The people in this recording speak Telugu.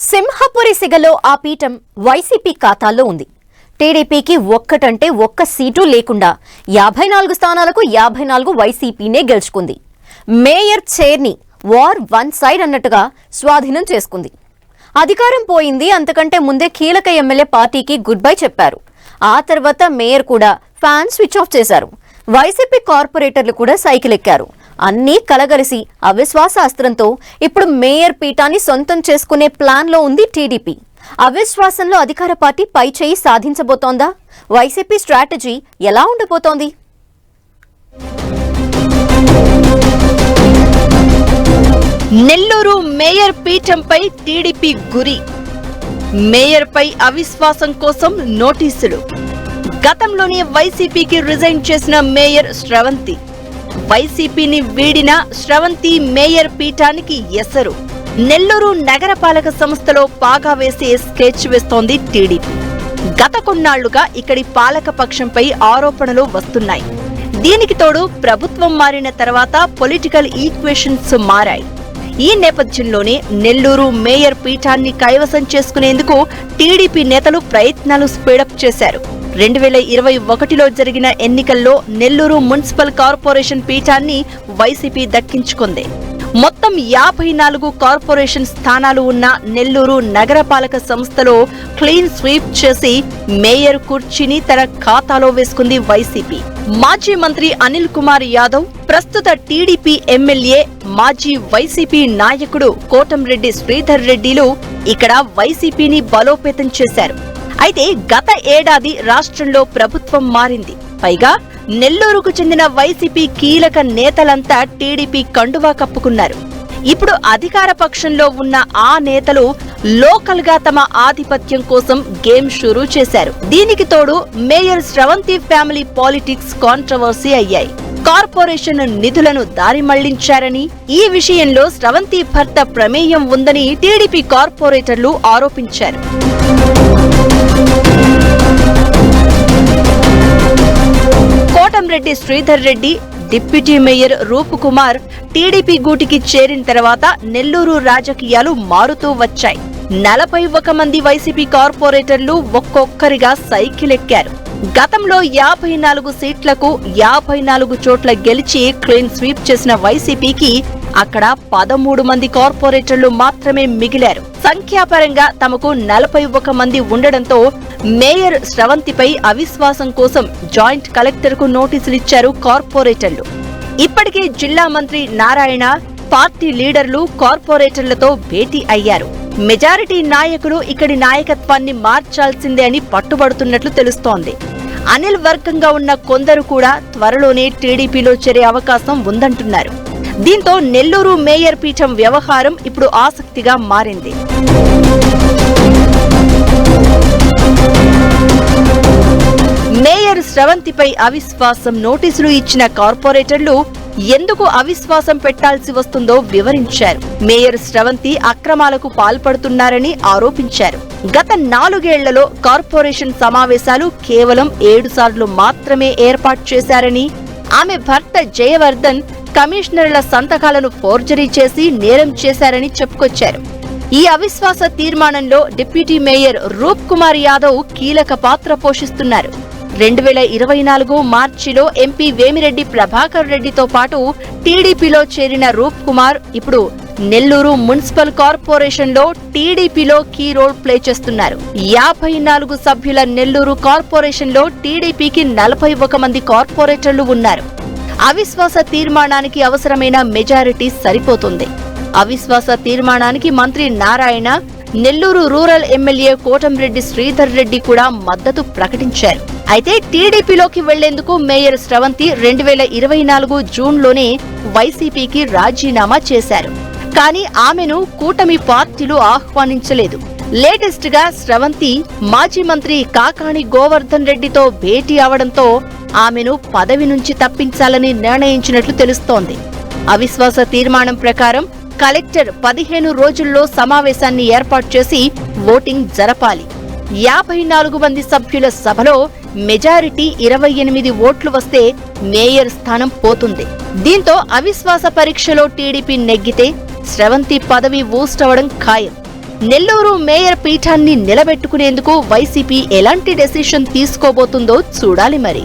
సింహపురి సిగలో ఆ పీఠం వైసీపీ ఖాతాలో ఉంది. టీడీపీకి ఒక్కటంటే ఒక్క సీటు లేకుండా యాభై నాలుగు స్థానాలకు యాభై నాలుగు వైసీపీనే గెలుచుకుంది. మేయర్ చైర్ని వార్ వన్ సైడ్ అన్నట్టుగా స్వాధీనం చేసుకుంది. అధికారం పోయింది అంతకంటే ముందే కీలక ఎమ్మెల్యే పార్టీకి గుడ్ బై చెప్పారు. ఆ తర్వాత మేయర్ కూడా ఫ్యాన్ స్విచ్ ఆఫ్ చేశారు. వైసీపీ కార్పొరేటర్లు కూడా సైకిల్ ఎక్కారు. అన్నీ కలగలిసి అవిశ్వాస అస్త్రంతో ఇప్పుడు మేయర్ పీఠాన్ని సొంతం చేసుకునే ప్లాన్లో ఉంది టీడీపీ. అవిశ్వాసంలో అధికార పార్టీ పై చేయి సాధించబోతోందా? వైసీపీ స్ట్రాటజీ ఎలా ఉండబోతోంది? నెల్లూరు మేయర్ పీఠంపై టీడీపీ గురి. మేయర్పై అవిశ్వాసం కోసం నోటీసులు. గతంలోనే వైసీపీకి రిజైన్ చేసిన మేయర్ శ్రవంతి వైసీపీని వీడిన శ్రవంతి మేయర్ పీఠానికి ఎసరు. నెల్లూరు నగరపాలక సంస్థలో పాగా వేసే స్కెచ్ వేస్తోంది టీడీపీ. గత కొన్నాళ్ళుగా ఇక్కడి పాలక పక్షంపై ఆరోపణలు వస్తున్నాయి. దీనికి తోడు ప్రభుత్వం మారిన తర్వాత పొలిటికల్ ఈక్వేషన్స్ మారాయి. ఈ నేపథ్యంలోనే నెల్లూరు మేయర్ పీఠాన్ని కైవసం చేసుకునేందుకు టీడీపీ నేతలు ప్రయత్నాలు స్పీడప్ చేశారు. రెండు వేల ఇరవై ఒకటిలో జరిగిన ఎన్నికల్లో నెల్లూరు మున్సిపల్ కార్పొరేషన్ పీఠాన్ని వైసీపీ దక్కించుకుంది. మొత్తం యాభై నాలుగు కార్పొరేషన్ స్థానాలు ఉన్న నెల్లూరు నగరపాలక సంస్థలో క్లీన్ స్వీప్ చేసి మేయర్ కుర్చీని తన ఖాతాలో వేసుకుంది వైసీపీ. మాజీ మంత్రి అనిల్ కుమార్ యాదవ్ ప్రస్తుత టీడీపీ ఎమ్మెల్యే మాజీ వైసీపీ నాయకుడు కోటంరెడ్డి శ్రీధర్ రెడ్డిలు ఇక్కడ వైసీపీని బలోపేతం చేశారు. అయితే గత ఏడాది రాష్ట్రంలో ప్రభుత్వం మారింది. పైగా నెల్లూరుకు చెందిన వైసీపీ కీలక నేతలంతా టీడీపీ కండువా కప్పుకున్నారు. ఇప్పుడు అధికార పక్షంలో ఉన్న ఆ నేతలు లోకల్గా తమ ఆధిపత్యం కోసం గేమ్ షురూ చేశారు. దీనికి తోడు mayor Sravanthi family politics controversy అయ్యాయి. కార్పొరేషన్ నిధులను దారి మళ్ళించారని ఈ విషయంలో స్రవంతి భర్త ప్రమేయం ఉందని టీడీపీ కార్పొరేటర్లు ఆరోపించారు. Kotamreddy Sridhar Reddy deputy mayor Roop Kumar TDP గూటికి చేరిన తర్వాత నెల్లూరు రాజకీయాలు మారుతూ వచ్చాయి. నలభై ఒక మంది వైసీపీ కార్పొరేటర్లు ఒక్కొక్కరిగా సైకిల్ ఎక్కారు గతంలో యాభై నాలుగు సీట్లకు యాభై నాలుగు చోట్ల గెలిచి క్లీన్ స్వీప్ చేసిన వైసీపీకి అక్కడ పదమూడు మంది కార్పొరేటర్లు మాత్రమే మిగిలారు. సంఖ్యాపరంగా తమకు నలభై ఒక మంది ఉండడంతో మేయర్ స్రవంతిపై అవిశ్వాసం కోసం జాయింట్ కలెక్టర్కు నోటీసులిచ్చారు కార్పొరేటర్లు. ఇప్పటికే జిల్లా మంత్రి నారాయణ పార్టీ లీడర్లు కార్పొరేటర్లతో భేటీ అయ్యారు. మెజారిటీ నాయకులు ఇక్కడి నాయకత్వాన్ని మార్చాల్సిందే అని పట్టుబడుతున్నట్లు తెలుస్తోంది. అనిల్ వర్గంగా ఉన్న కొందరు కూడా త్వరలోనే టీడీపీలో చేరే అవకాశం ఉందంటున్నారు. దీంతో నెల్లూరు మేయర్ పీఠం వ్యవహారం ఇప్పుడు ఆసక్తిగా మారింది. మేయర్ స్రవంతిపై అవిశ్వాసం నోటీసులు ఇచ్చిన కార్పొరేటర్లు ఎందుకు అవిశ్వాసం పెట్టాల్సి వస్తుందో వివరించారు. మేయర్ స్రవంతి అక్రమాలకు పాల్పడుతున్నారని ఆరోపించారు. గత నాలుగేళ్ళలో కార్పొరేషన్ సమావేశాలు కేవలం ఏడు సార్లు మాత్రమే ఏర్పాటు చేశారని ఆమె భర్త జయవర్ధన్ కమిషనర్ల సంతకాలను ఫోర్జరీ చేసి నేరం చేశారని చెప్పుకొచ్చారు. ఈ అవిశ్వాస తీర్మానంలో డిప్యూటీ మేయర్ రూప్ కుమార్ యాదవ్ కీలక పాత్ర పోషిస్తున్నారు. రెండు వేల ఇరవై నాలుగు మార్చిలో ఎంపీ వేమిరెడ్డి ప్రభాకర్ రెడ్డితో పాటు టీడీపీలో చేరిన రూప్ కుమార్ ఇప్పుడు నెల్లూరు మున్సిపల్ కార్పొరేషన్లో టీడీపీలో కీ రోల్ ప్లే చేస్తున్నారు. యాభై నాలుగు సభ్యుల నెల్లూరు కార్పొరేషన్లో టీడీపీకి నలభై ఒక మంది కార్పొరేటర్లు ఉన్నారు. అవిశ్వాస తీర్మానానికి అవసరమైన మెజారిటీ సరిపోతుంది. అవిశ్వాస తీర్మానానికి మంత్రి నారాయణ నెల్లూరు రూరల్ ఎమ్మెల్యే కోటంరెడ్డి శ్రీధర్ రెడ్డి కూడా మద్దతు ప్రకటించారు. అయితే టీడీపీలోకి వెళ్ళేందుకు మేయర్ స్రవంతి రెండు వేల ఇరవై నాలుగు జూన్లోనే వైసీపీకి రాజీనామా చేశారు. కానీ ఆమెను కూటమి పార్టీలు ఆహ్వానించలేదు. లేటెస్ట్గా స్రవంతి మాజీ మంత్రి కాకాణి గోవర్ధన్ రెడ్డితో భేటీ అవడంతో ఆమెను పదవి నుంచి తప్పించాలని నిర్ణయించినట్లు తెలుస్తోంది. అవిశ్వాస తీర్మానం ప్రకారం కలెక్టర్ పదిహేను రోజుల్లో సమావేశాన్ని ఏర్పాటు చేసి ఓటింగ్ జరపాలి. యాభై నాలుగు మంది సభ్యుల సభలో మెజారిటీ ఇరవై ఎనిమిది ఓట్లు వస్తే మేయర్ స్థానం పోతుంది. దీంతో అవిశ్వాస పరీక్షలో టీడీపీ నెగ్గితే స్రవంతి పదవి ఊస్టవడం ఖాయం. నెల్లూరు మేయర్ పీఠాన్ని నిలబెట్టుకునేందుకు వైసీపీ ఎలాంటి డెసిషన్ తీసుకోబోతుందో చూడాలి మరి.